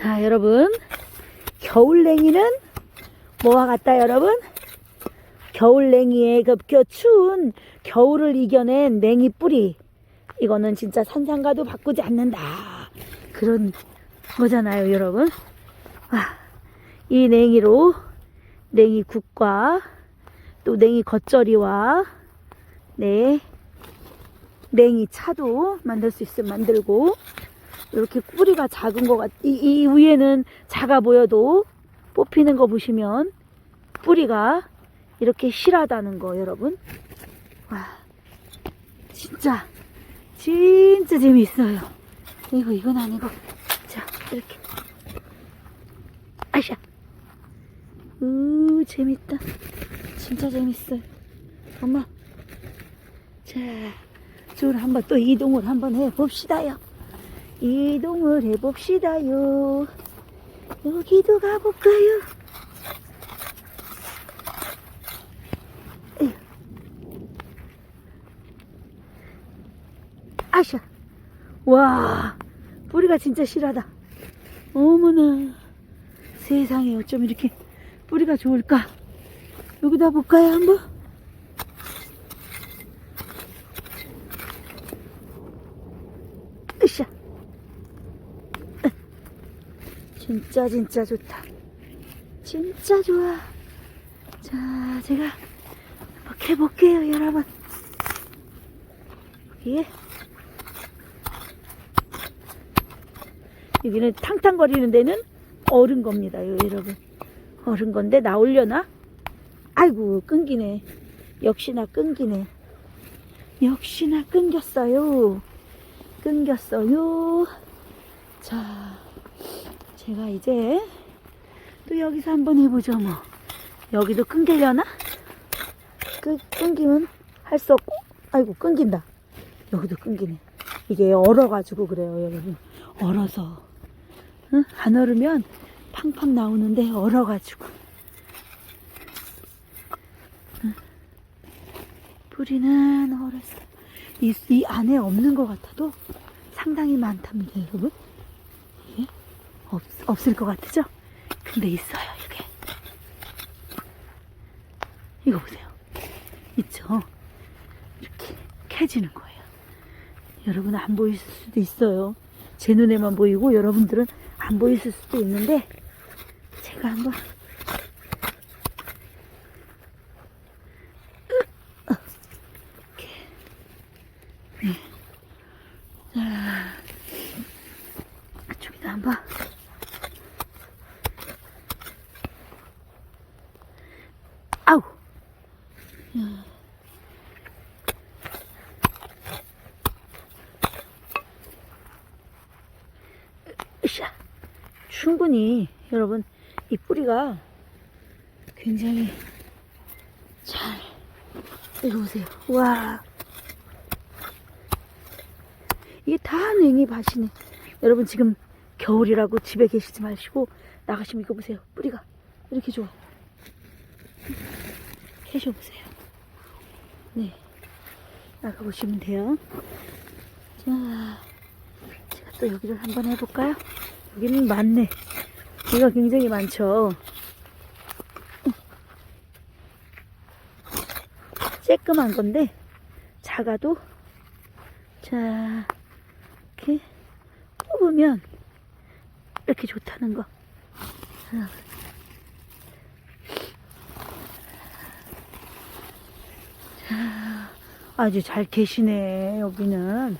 자, 여러분. 겨울냉이는 뭐와 같다, 여러분? 겨울냉이의 그 겨- 추운 겨울을 이겨낸 냉이 뿌리. 이거는 진짜 산상가도 바꾸지 않는다. 그런 거잖아요, 여러분. 아, 이 냉이로 냉이 국과 또 냉이 겉절이와 네 냉이 차도 만들 수 있으면 만들고 이렇게 뿌리가 작은 것 같, 이, 이 위에는 작아 보여도 뽑히는 거 보시면 뿌리가 이렇게 실하다는 거 여러분. 와, 진짜, 진짜 재미있어요. 이거, 이건 아니고. 자, 이렇게. 아샤. 으, 재밌다. 진짜 재밌어요. 엄마. 자, 저를 한번 또 이동을 한번 해봅시다요. 이동을 해봅시다요. 여기도 가볼까요? 아샤. 와, 뿌리가 진짜 실하다. 어머나. 세상에 어쩜 이렇게 뿌리가 좋을까? 여기다 볼까요, 한번? 으쌰. 진짜 진짜 좋다. 진짜 좋아. 자, 제가 한번 해볼게요, 여러분. 여기에 여기는 탕탕거리는 데는 얼은 겁니다, 요, 여러분. 얼은 건데 나오려나? 아이고 끊기네. 역시나 끊기네. 역시나 끊겼어요. 끊겼어요. 자, 제가 이제 또 여기서 한번 해보죠, 뭐. 여기도 끊기려나? 끄, 끊기면 할 수 없고, 아이고, 끊긴다. 여기도 끊기네. 이게 얼어가지고 그래요, 여러분. 얼어서. 응? 안 얼으면 팡팡 나오는데 얼어가지고. 응. 뿌리는 얼었어. 이, 이 안에 없는 것 같아도 상당히 많답니다, 여러분. 없, 없을 것 같으죠? 근데 있어요, 이게. 이거 보세요. 있죠? 이렇게 캐지는 거예요. 여러분 안 보일 수도 있어요. 제 눈에만 보이고 여러분들은 안 보이실 수도 있는데 제가 한번 이렇게 네. 자 이쪽에다 한번 아우 으쌰. 충분히 여러분 이 뿌리가 굉장히 잘 이거 보세요. 와. 이게 다 냉이 밭이네. 여러분 지금 겨울이라고 집에 계시지 마시고 나가시면 이거 보세요. 뿌리가 이렇게 좋아. 캐셔 보세요. 네. 나가보시면 돼요. 자 제가 또 여기를 한번 해볼까요? 여기는 많네. 여기가 굉장히 많죠. 쬐끔한 건데, 작아도, 자, 이렇게 뽑으면, 이렇게 좋다는 거. 아주 잘 계시네, 여기는.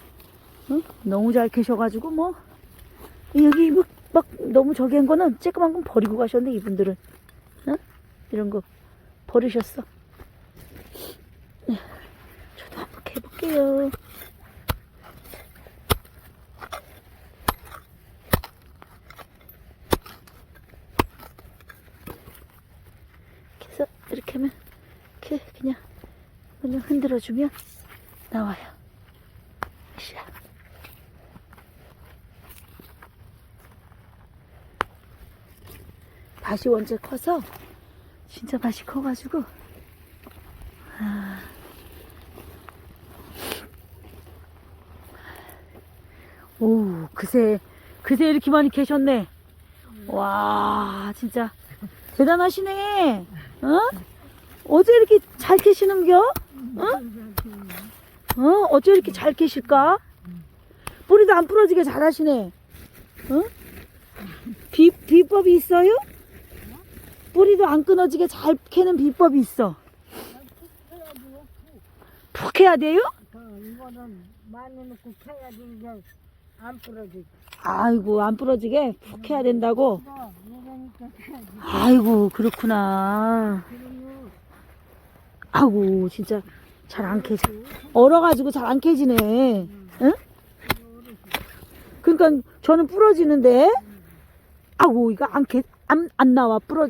응? 너무 잘 계셔가지고, 뭐, 여기 뭐, 막 너무 저기 한 거는 쬐끄만 건 버리고 가셨네 이분들은. 어? 이런 거 버리셨어. 네, 저도 한번 해볼게요. 이렇게 하면 이렇게 그냥 그냥 흔들어주면 나와요 샤. 밭이 원체 커서 진짜 밭이 커가지고 아. 오 그새 그새 이렇게 많이 계셨네 와, 진짜 대단하시네. 어? 어째 이렇게 잘 캐시는겨? 어? 어? 어째 이렇게 잘 캐실까? 뿌리도 안 부러지게 잘 하시네. 어? 비, 비법이 있어요? 뿌리도 안 끊어지게 잘 캐는 비법이 있어. 푹 해야 돼요? 어, 이거는 많이 넣고 캐야지 이제 안 부러지지. 아이고, 안 부러지게 푹 해야 된다고? 아이고, 그렇구나. 아이고, 진짜 잘 안 캐져. 얼어가지고 잘 안 캐지네. 응? 그러니까 저는 부러지는데, 아이고, 이거 안 캐, 안, 안 나와. 부러,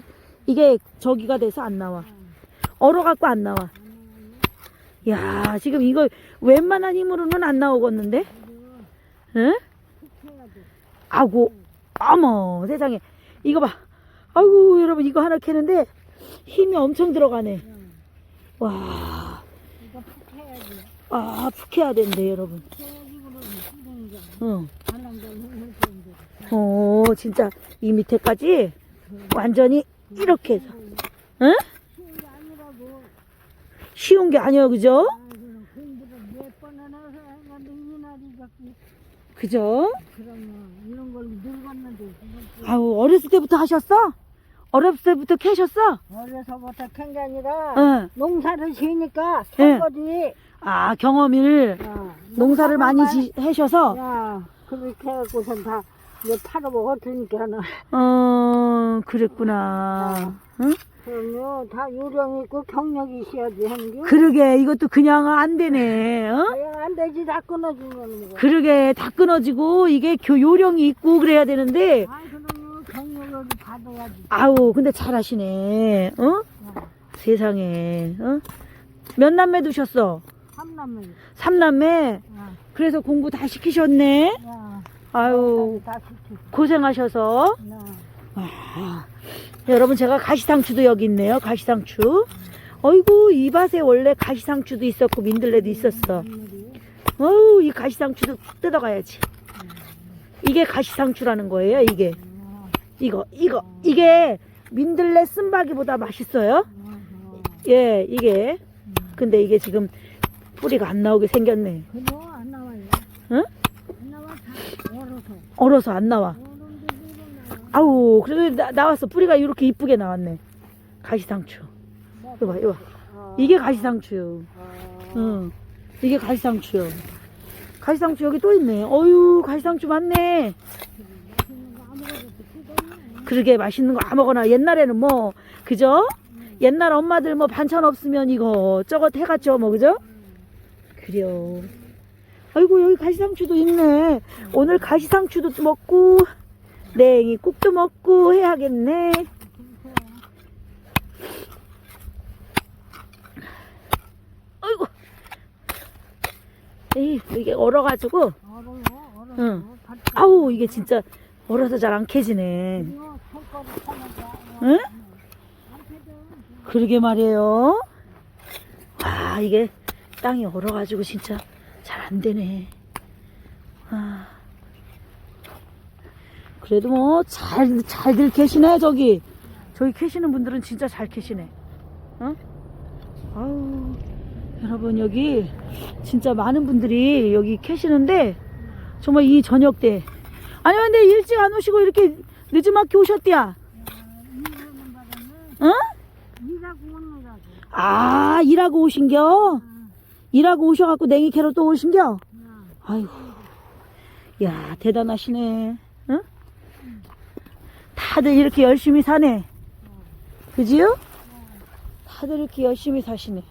이게 저기가 돼서 안 나와. 얼어갖고 안 나와. 야, 지금 이거 웬만한 힘으로는 안 나오겠는데? 응? 아고, 어머, 세상에. 이거 봐. 아이고, 여러분, 이거 하나 캐는데 힘이 엄청 들어가네. 응. 와. 아, 푹 해야 된대, 여러분. 응. 어, 진짜 이 밑에까지 완전히 이렇게 해서. 응? 쉬운 게 아니라고. 쉬운 게 아니야, 그죠? 그죠? 아우, 어렸을 때부터 하셨어? 어렸을 때부터 캐셨어? 어려서부터 캔게 아니라 응. 농사를 지으니까 예. 설거지 아, 경험을 야, 농사를 많이 지, 하셔서, 야 그렇게 해갖고선 다 이제 팔아먹어 드니까는 어, 그랬구나. 응? 그럼요 다 요령 있고 경력이 있어야지 하는 게 그러게, 이것도 그냥 안 되네, 어? 그냥 안 되지 다 끊어주면 뭐 그러게, 다 끊어지고, 이게 교, 요령이 있고 그래야 되는데, 아 그러면 경력을 받아야지 아우, 근데 잘하시네, 어? 야, 세상에, 어? 몇 남매 두셨어? 삼남매 삼남매? 야, 그래서 공부 다 시키셨네? 야 아유, 고생하셔서. 야, 아, 여러분, 제가 가시상추도 여기 있네요, 가시상추. 어이구, 이 밭에 원래 가시상추도 있었고, 민들레도 있었어. 어우, 이 가시상추도 뜯어가야지. 이게 가시상추라는 거예요, 이게. 야, 이거, 이거, 이게 민들레 쓴바기보다 맛있어요? 야, 예, 이게. 근데 이게 지금 뿌리가 안 나오게 생겼네. 응? 얼어서 안 나와. 아우, 그래도 나, 나왔어. 뿌리가 이렇게 이쁘게 나왔네. 가시상추. 이거 봐, 이거 봐. 아, 이게 가시상추요. 아, 응. 이게 가시상추요. 가시상추 여기 또 있네. 어유, 가시상추 많네. 그러게 맛있는 거 아무거나 옛날에는 뭐 그죠? 옛날 엄마들 뭐 반찬 없으면 이거 저것 해갔죠 뭐 그죠? 그래요. 아이고 여기 가시상추도 있네. 오늘 가시상추도 먹고 냉이 국도 먹고 해야겠네. 아이고. 에이 이게 얼어가지고 얼어요, 얼어요. 응. 밭- 아우 이게 진짜 얼어서 잘 안 캐지네. 응? 그러게 말이에요. 와, 이게 땅이 얼어가지고 진짜 잘 안 되네. 아. 그래도 뭐, 잘, 잘들 계시네, 저기. 저기 계시는 분들은 진짜 잘 계시네. 어? 아우, 여러분, 여기 진짜 많은 분들이 여기 계시는데, 정말 이 저녁 때. 아니, 근데 일찍 안 오시고 이렇게 오셨대야. 일하는 바람에 어? 아, 일하고 오신겨? 일하고 오셔갖고 냉이 캐러 또 오신겨? 야, 아이고. 야, 대단하시네. 응? 다들 이렇게 열심히 사네. 그지요? 다들 이렇게 열심히 사시네.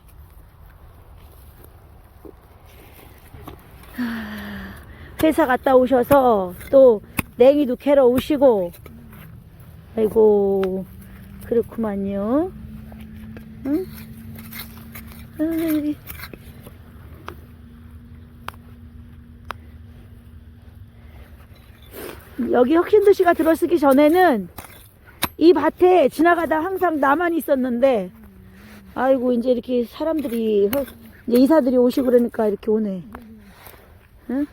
하, 회사 갔다 오셔서 또 냉이도 캐러 오시고. 아이고, 그렇구만요. 응? 아이, 여기 혁신도 씨가 들어서기 전에는 이 밭에 지나가다 항상 나만 있었는데 아이고 이제 이렇게 사람들이 허- 이제 이사들이 오시고 그러니까 이렇게 오네. 응?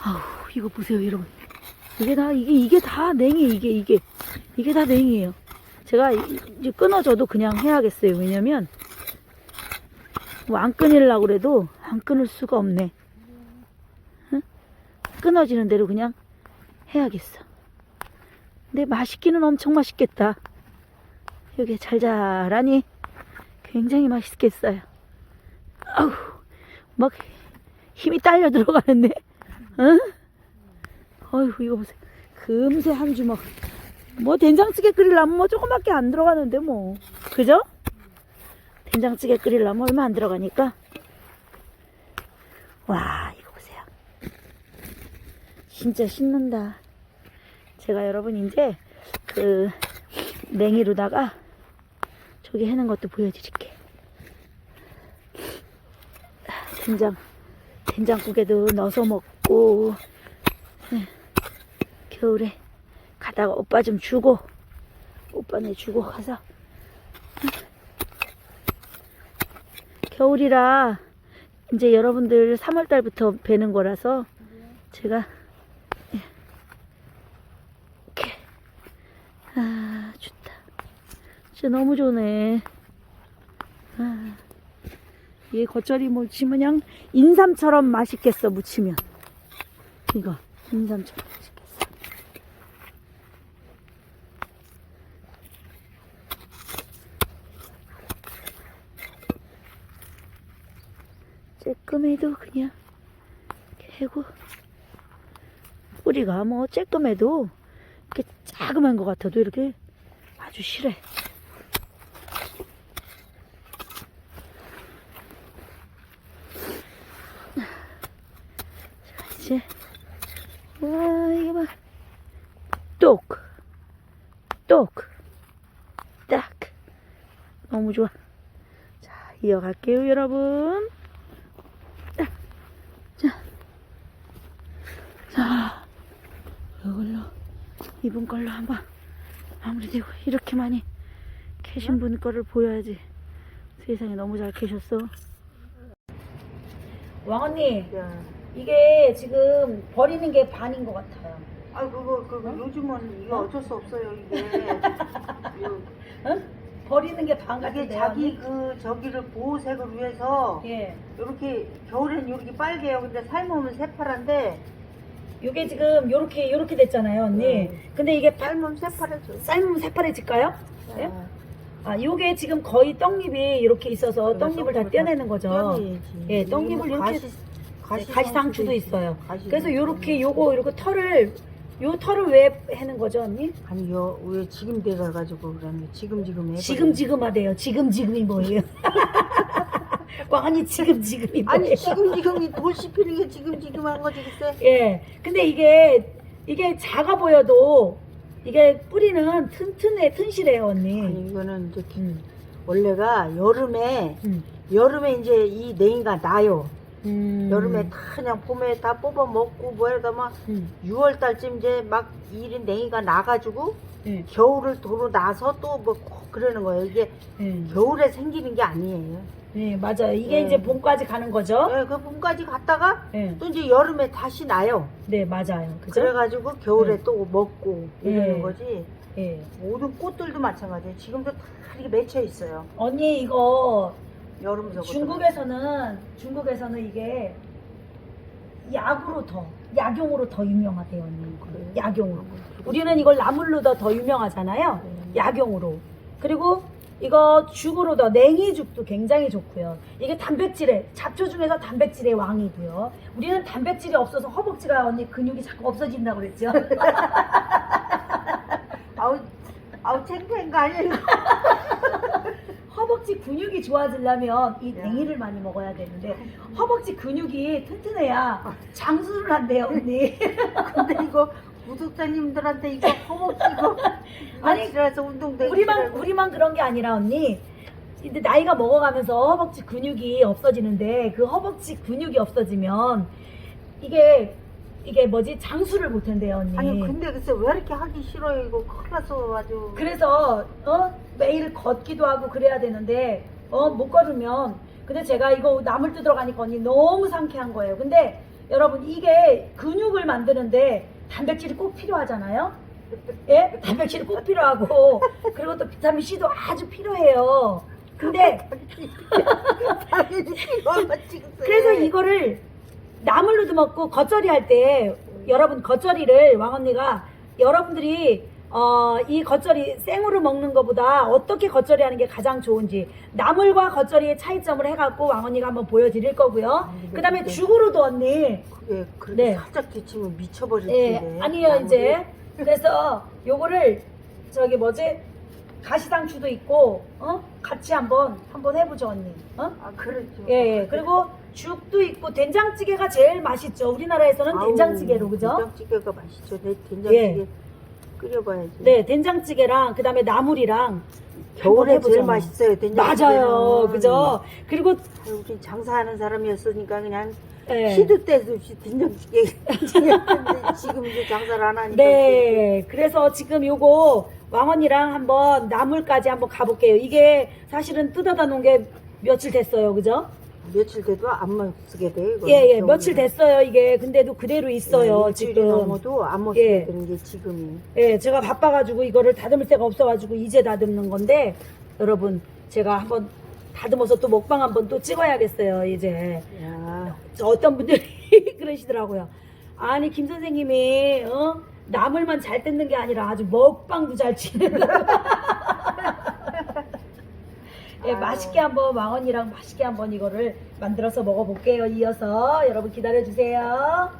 아우 이거 보세요 여러분 이게 다 이게 이게 다 냉이 이게 이게 이게 다 냉이에요 제가 이- 이제 끊어져도 그냥 해야겠어요 왜냐면 뭐 안 끊으려고 그래도 안 끊을 수가 없네. 응? 끊어지는 대로 그냥 해야겠어. 근데 맛있기는 엄청 맛있겠다. 여기 잘잘하니 굉장히 맛있겠어요. 아우 막 힘이 딸려 들어가는데. 응? 어휴 이거 보세요. 금세 한 주먹. 뭐 된장찌개 끓이려면 뭐 조금밖에 안 들어가는데 뭐. 그죠? 된장찌개 끓이려면 얼마 안 들어가니까. 와 이거 보세요. 진짜 신난다. 제가 여러분 이제 그 냉이로다가 저기 해는 것도 보여드릴게. 된장 된장국에도 넣어서 먹고 네, 겨울에 가다가 오빠 좀 주고 오빠네 주고 가서 겨울이라 이제 여러분들 3월달부터 뵈는 거라서 제가 예, 이렇게. 아 좋다. 진짜 너무 좋네. 아, 이게 겉절이 무치면 그냥 인삼처럼 맛있겠어 무치면. 이거 인삼처럼 맛있겠어 쬐끔해도 그냥 캐고. 뿌리가 뭐 쬐끔해도 이렇게 자그만 것 같아도 이렇게 아주 실해. 자 이제 와 이게 봐. 똑, 똑, 딱. 너무 좋아. 자 이어갈게요 여러분 딱. 자, 자 이걸로 이분 걸로 한번 아무래도 이렇게 많이 캐신 분 거를 보여야지. 세상에 너무 잘 캐셨어. 왕 언니 이게 지금 버리는 게 반인 것 같아요. 아 그거 그거 요즘은 이게 어쩔 수 없어요 이게. 요- 응? 버리는 게 반 이게 같은데 자기 그 저기를 보호색을 위해서 예. 이렇게 겨울엔 이렇게 빨개요. 근데 삶으면 새파란데 요게 지금 요렇게 요렇게 됐잖아요 언니 네. 근데 이게 파- 삶으면 새파랗죠 삶으면 새파래질까요? 예? 아, 아 요게 지금 거의 떡잎이 이렇게 있어서 그래서 떡잎을 다 떼어내는 거죠. 예, 떡잎을 이렇게- 가시, 네, 가시상추도 있어요 가시 그래서 요렇게. 요거 요거 털을 요 털을 왜 해는 거죠 언니? 아니 요 왜 지금 돼가지고 그러네 지금 지금 해 지금 지금 하대요 지금 지금이 뭐예요? 왕언니 지금 지금이 뭐예요? 아니 지금 지금이 돌 씹히는 게 지금 지금 한 거지 글쎄 예. 근데 이게 이게 작아 보여도 이게 뿌리는 튼튼해 튼실해요 언니. 아니 이거는 이제 음. 원래가 여름에 음. 여름에 이제 이 냉이가 나요 음. 여름에 다 그냥 봄에 다 뽑아 먹고 뭐해다 막 음. 6월 달쯤 이제 막 이른 냉이가 나가지고 예. 겨울을 도로 나서 또 뭐 그러는 거예요 이게 예. 겨울에 생기는 게 아니에요 예, 맞아요. 이게 네. 이제 봄까지 가는 거죠? 예, 그 봄까지 갔다가 예. 또 이제 여름에 다시 나요 네, 맞아요. 그죠? 그래가지고 겨울에 네. 또 먹고 이러는 네. 거지 예. 모든 꽃들도 마찬가지예요 지금도 다 이렇게 맺혀 있어요 언니 이거 여름 저거 중국에서는 중국에서는 이게 약으로 더 약용으로 더 유명하대요, 언니. 그래요? 약용으로. 우리는 이걸 나물로 더 더 유명하잖아요. 음. 약용으로. 그리고 이거 죽으로 더 냉이죽도 굉장히 좋고요. 이게 단백질의 잡초 중에서 단백질의 왕이고요. 우리는 단백질이 없어서 허벅지가 언니 근육이 자꾸 없어진다 고 그랬죠. 아우 아우 창피한 거 아니에요 허벅지 근육이 좋아지려면 이 야. 냉이를 많이 먹어야 되는데 허벅지 근육이 튼튼해야 장수를 한대요, 언니. 근데 이거 구독자님들한테 이거 허벅지 이거 아니, 아니라서 운동되기 우리만 싫어요. 우리만 그런 게 아니라 언니. 근데 나이가 먹어가면서 허벅지 근육이 없어지는데 그 허벅지 근육이 없어지면 이게 이게 뭐지 장수를 못 한대요 언니. 아니 근데 글쎄 왜 이렇게 하기 싫어요 이거 큰일 났어 아주 그래서 어 매일 걷기도 하고 그래야 되는데 어 못 걸으면 근데 제가 이거 나물 뜯으러 가니까 언니 너무 상쾌한 거예요. 근데 여러분 이게 근육을 만드는데 단백질이 꼭 필요하잖아요. 예? 단백질이 꼭 필요하고 그리고 또 비타민 C도 아주 필요해요. 근데 그래서 이거를 나물로도 먹고 겉절이 할 때 여러분 겉절이를 왕 언니가 여러분들이 어, 이 겉절이 생으로 먹는 것보다 어떻게 겉절이 하는 게 가장 좋은지 나물과 겉절이의 차이점을 해갖고 왕 언니가 한번 보여드릴 거고요. 그 다음에 죽으로도 언니 그게 그렇게 네. 살짝 데치면 미쳐버릴 예, 텐데. 아니요 이제 그래서 요거를 저기 뭐지 가시상추도 있고 어 같이 한번 한번 해보죠 언니 어? 아 그렇죠. 예, 예. 그리고 죽도 있고 된장찌개가 제일 맛있죠. 우리나라에서는 아우, 된장찌개로 그죠? 된장찌개가 맛있죠. 내 된장찌개 예. 끓여봐야지. 네, 된장찌개랑 그다음에 나물이랑 겨울에 제일. 맛있어요. 된장찌개. 맞아요, 그죠? 그리고 우리 장사하는 사람이었으니까 그냥 예. 시도 때도 없이 된장찌개 지금 이제 장사를 안 하니까 네, 그래서 지금 요거 왕언니랑 한번 나물까지 한번 가볼게요. 이게 사실은 뜯어다 놓은 게 며칠 됐어요, 그죠? 며칠 돼도 안 쓰게 돼. 이거. 예, 예, 며칠 됐어요, 이게. 근데도 그대로 있어요, 일주일이 지금. 넘어도 안 먹게 예. 되는 게 지금이. 예, 제가 바빠가지고 이거를 다듬을 데가 없어가지고 이제 다듬는 건데, 여러분, 제가 한번 다듬어서 또 먹방 한번 또 찍어야겠어요, 이제. 야, 저 어떤 분들이 그러시더라고요. 아니, 김 선생님이, 어? 나물만 잘 뜯는 게 아니라 아주 먹방도 잘 치는. 예. 맛있게 한번 왕언니랑 맛있게 한번 이거를 만들어서 먹어볼게요. 이어서 여러분 기다려주세요.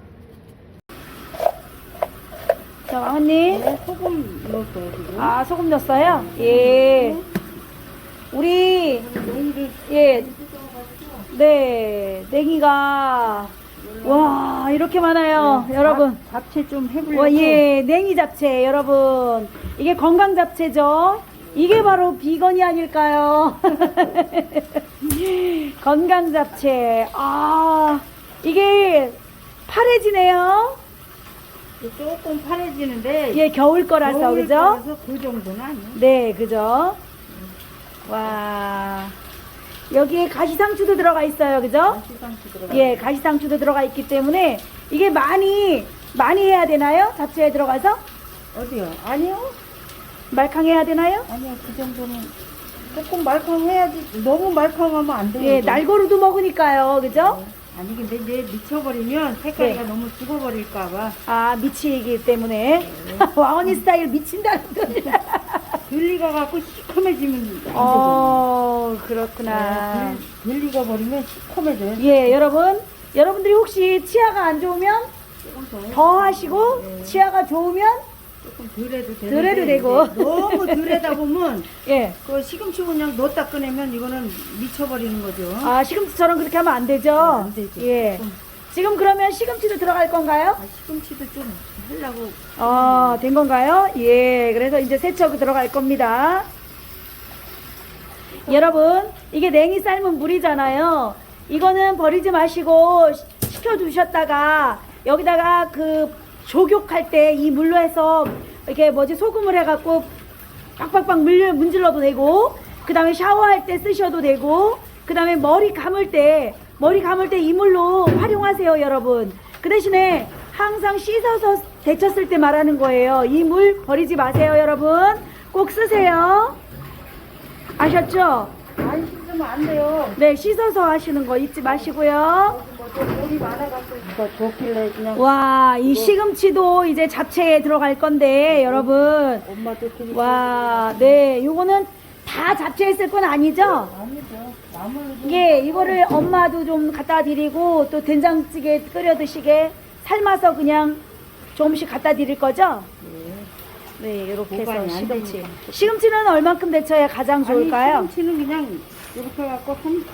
자, 왕언니. 네, 소금 넣었어요 지금. 아, 소금 넣었어요? 예. 우리, 내일을 예. 네, 냉이가, 와, 이렇게 많아요. 여러분. 잡, 잡채 좀 해보려고. 와, 예, 냉이 잡채, 여러분. 이게 건강 잡채죠? 이게 바로 비건이 아닐까요? 건강 잡채. 아, 이게 파래지네요? 조금 파래지는데. 예, 겨울 거라서, 겨울 그죠? 거라서 그 정도는 아니에요. 네, 그죠? 와. 여기에 가시상추도 들어가 있어요, 그죠? 시상치 들어가. 예, 가시상추도 들어가 있기 때문에 이게 많이, 많이 해야 되나요? 잡채에 들어가서? 어디요? 아니요. 말캉해야 되나요? 아니요. 그 정도는 조금 말캉해야지. 너무 말캉하면 안 돼요. 예, 이거. 날고루도 먹으니까요, 그죠? 아니 근데 이제 미쳐버리면 색깔이 네. 너무 죽어버릴까봐 아, 미치기 때문에. 왕언니 스타일 미친다는 거지. 들리가 갖고 시커매지면 안 되잖아요. 어, 그렇구나. 네, 들- 들리가 버리면 시커매져요. 예, 여러분. 여러분들이 혹시 치아가 안 좋으면 조금 더, 더 하시고, 네. 치아가 좋으면, 조금 덜 해도 되는데 덜 해도 되고. 이제 너무 덜 하다 보면 예. 그 시금치 그냥 넣었다 꺼내면 이거는 미쳐버리는 거죠. 아, 시금치처럼 그렇게 하면 안 되죠? 안 되죠. 예. 조금. 지금 그러면 시금치도 들어갈 건가요? 아, 시금치도 좀 하려고 어, 된 건가요? 예, 그래서 이제 세척 들어갈 겁니다. 여러분, 이게 냉이 삶은 물이잖아요. 이거는 버리지 마시고 시- 식혀두셨다가 여기다가 그 조격할 때 이 물로 해서 이렇게 뭐지 소금을 해갖고 빡빡빡 물, 문질러도 되고 그 다음에 샤워할 때 쓰셔도 되고 그 다음에 머리 감을 때 머리 감을 때 이 물로 활용하세요 여러분. 그 대신에 항상 씻어서 데쳤을 때 말하는 거예요. 이 물 버리지 마세요 여러분. 꼭 쓰세요. 아셨죠? 안 씻으면 안 돼요. 네 씻어서 하시는 거 잊지 마시고요 좋길래 그냥 와 이 시금치도 이제 잡채에 들어갈 건데 여러분 엄마도 드리고 와, 네, 요거는 다 잡채에 쓸 건 아니죠? 아니죠. 나물 이게 이거를 엄마도 좀 갖다 드리고 또 된장찌개 끓여 드시게 삶아서 그냥 조금씩 갖다 드릴 거죠? 네, 이렇게 해서 보관이 안 시금치. 되니까. 시금치는 얼만큼 데쳐야 가장 좋을까요? 아니, 시금치는 그냥 이렇게 해갖고 한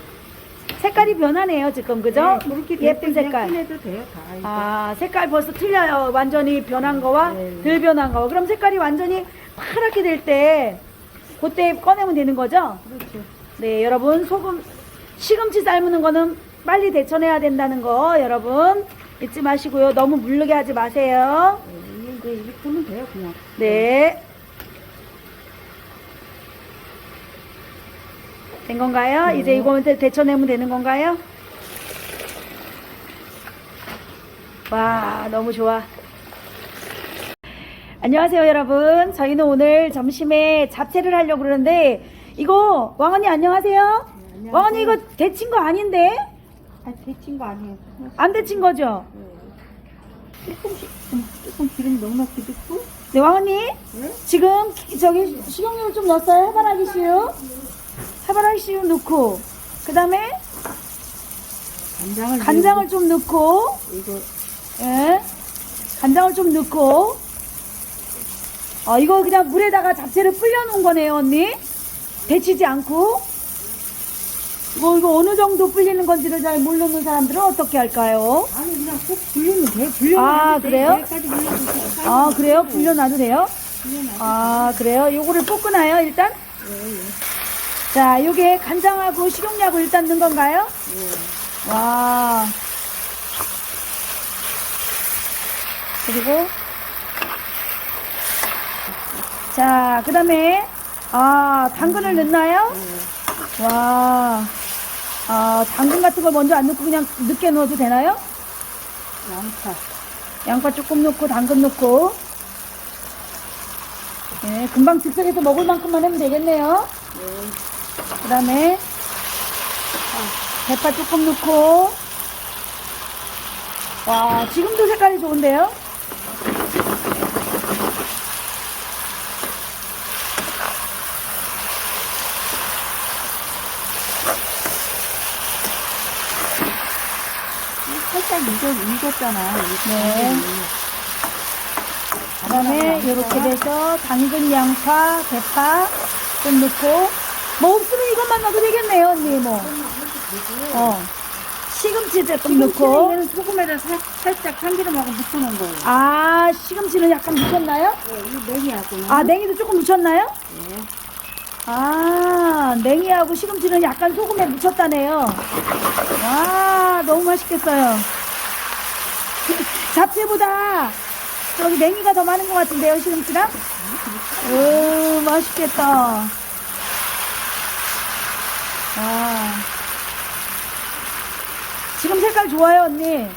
색깔이 변하네요, 지금 그죠? 네, 그렇게 예쁜 색깔. 꺼내도 돼요. 다 이거. 아, 색깔 벌써 틀려요. 완전히 변한 거와 네. 덜 변한 거. 그럼 색깔이 완전히 파랗게 될 때, 그때 꺼내면 되는 거죠? 그렇죠. 네, 여러분 소금 시금치 삶는 거는 빨리 데쳐내야 된다는 거 여러분 잊지 마시고요. 너무 물르게 하지 마세요. 네, 이제 이렇게 하면 돼요, 그냥. 네. 된 건가요? 네. 이제 이거 데- 데쳐내면 되는 건가요? 와, 너무 좋아. 안녕하세요, 여러분. 저희는 오늘 점심에 잡채를 하려고 그러는데, 이거, 왕언니 안녕하세요? 왕언니 이거 데친 거 아닌데? 아, 데친 거 아니에요. 안 데친 거죠? 조금씩, 좀, 조금 기름 넉넉히 넣고. 네, 왕언니. 네? 지금 저기 식용유를 좀 넣었어요. 해바라기 씨유. 해바라기 씨유 넣고, 그 다음에 간장을. 간장을 좀 넣고, 이거, 예. 간장을 좀 넣고. 어, 이거 그냥 물에다가 잡채를 불려 놓은 거네요, 언니. 데치지 않고. 이거, 이거 어느 정도 불리는 건지를 잘 모르는 사람들은 어떻게 할까요? 아니, 그냥 꼭 불리면 돼. 불려면 아, 돼. 그래요? 여기까지 불려도 돼. 아, 그래요? 불려놔도 돼요? 불려놔도 아, 그래요? 요거를 볶으나요, 일단? 돼. 예, 예. 자, 요게 간장하고 식용유하고 일단 넣은 건가요? 예. 와. 그리고 자, 그다음에 아, 당근을 넣나요? 와. 아, 당근 같은 걸 먼저 안 넣고 그냥 늦게 넣어도 되나요? 양파. 양파 조금 넣고 당근 넣고 네, 금방 즉석에서 먹을 만큼만 하면 되겠네요. 예. 그 다음에 대파 조금 넣고 와 지금도 색깔이 좋은데요? 살짝 익어, 익었잖아. 네. 그 다음에 이렇게 돼서 당근, 양파, 대파 좀 넣고 뭐 없으면 이것만 넣어도 되겠네요, 언니 뭐. 어. 시금치 조금 넣고 이거는 소금에다 살, 살짝 참기름하고 묻혀놓은 거예요. 아 시금치는 약간 묻혔나요? 네, 이 냉이하고는. 아 냉이도 조금 묻혔나요? 네. 아, 냉이하고 시금치는 약간 소금에 묻혔다네요. 와, 너무 맛있겠어요. 잡채보다 저기 냉이가 더 많은 것 같은데요, 시금치랑? 오, 맛있겠다. 아. 지금 색깔 좋아요, 언니.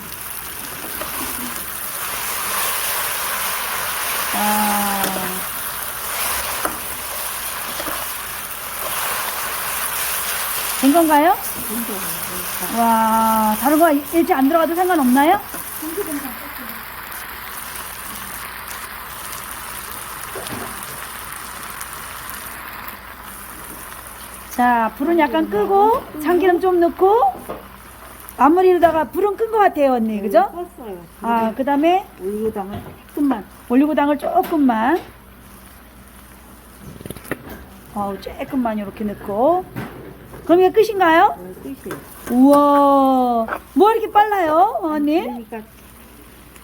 아. 된 건가요? 와, 다른 거 일찍 안 들어가도 상관없나요? 자, 불은 약간 끄고, 참기름 좀 넣고, 마무리로다가 불은 끈 것 같아요, 언니. 그죠? 컸어요. 아, 그 다음에 올리고당을 조금만. 올리고당을 조금만. 어우, 조금만 이렇게 넣고. 그럼 이게 끝인가요? 어, 끝이에요. 우와, 뭐 이렇게 빨라요, 언니? 그러니까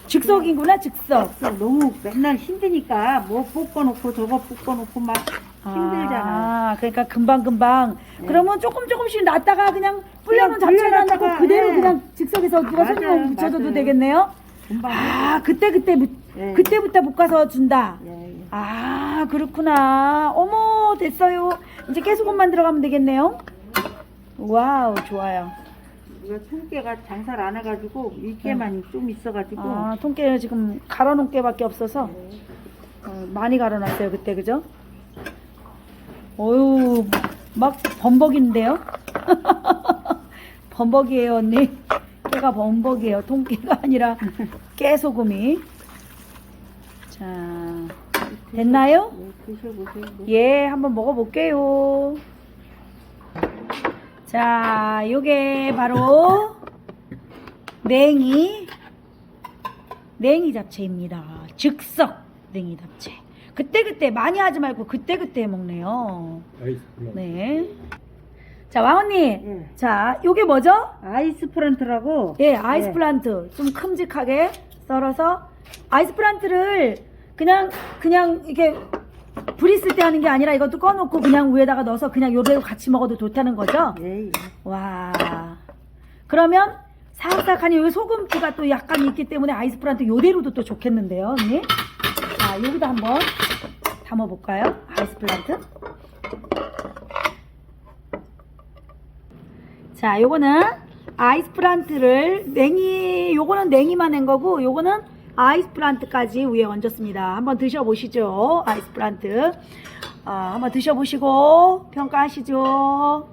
즉석이구나, 즉석. 너무 맨날 힘드니까 뭐 볶아놓고 저거 볶아놓고 막 힘들잖아. 아, 그러니까 금방 금방. 네. 그러면 조금 조금씩 놨다가 그냥 불려놓은 잡채를 안 넣고 불려놨다가, 그대로 네. 그냥 즉석에서 누가 맞아요, 손으로 묻혀줘도 맞아요. 되겠네요? 금방. 아, 그때 그때, 묻- 예. 그때부터 볶아서 준다. 예, 예. 아, 그렇구나. 어머, 됐어요. 이제 깨소금만 들어가면 되겠네요. 와우, 좋아요. 이거 통깨가 장사를 안 해가지고 이깨만 좀 있어가지고. 아, 통깨를 지금 갈아놓은 깨밖에 없어서 네. 어, 많이 갈아놨어요, 그때, 그죠? 어유 막 범벅인데요? 범벅이에요, 언니. 깨가 범벅이에요. 통깨가 아니라 깨소금이. 자, 됐나요? 예, 한번 먹어볼게요. 자, 요게 바로 냉이, 냉이 잡채입니다. 즉석 냉이 잡채. 그때그때 많이 하지 말고 그때그때 먹네요. 네. 자, 왕언니. 예. 자, 요게 뭐죠? 아이스 프란트라고. 예, 아이스 예. 플란트. 좀 큼직하게 썰어서 아이스 플란트를 그냥 그냥 이렇게 불 있을 때 하는 게 아니라 이것도 꺼놓고 그냥 위에다가 넣어서 그냥 요대로 같이 먹어도 좋다는 거죠? 예, 예. 와. 그러면 사각사각하니 여기 소금기가 또 약간 있기 때문에 아이스 플란트 요대로도 또 좋겠는데요, 언니? 자, 여기다 한번 담아볼까요? 아이스 플란트. 자, 요거는 아이스 플란트를 냉이 요거는 냉이만 낸 거고 요거는 아이스 플란트까지 위에 얹었습니다. 한번 드셔보시죠. 아이스 플란트. 아, 한번 드셔보시고 평가하시죠.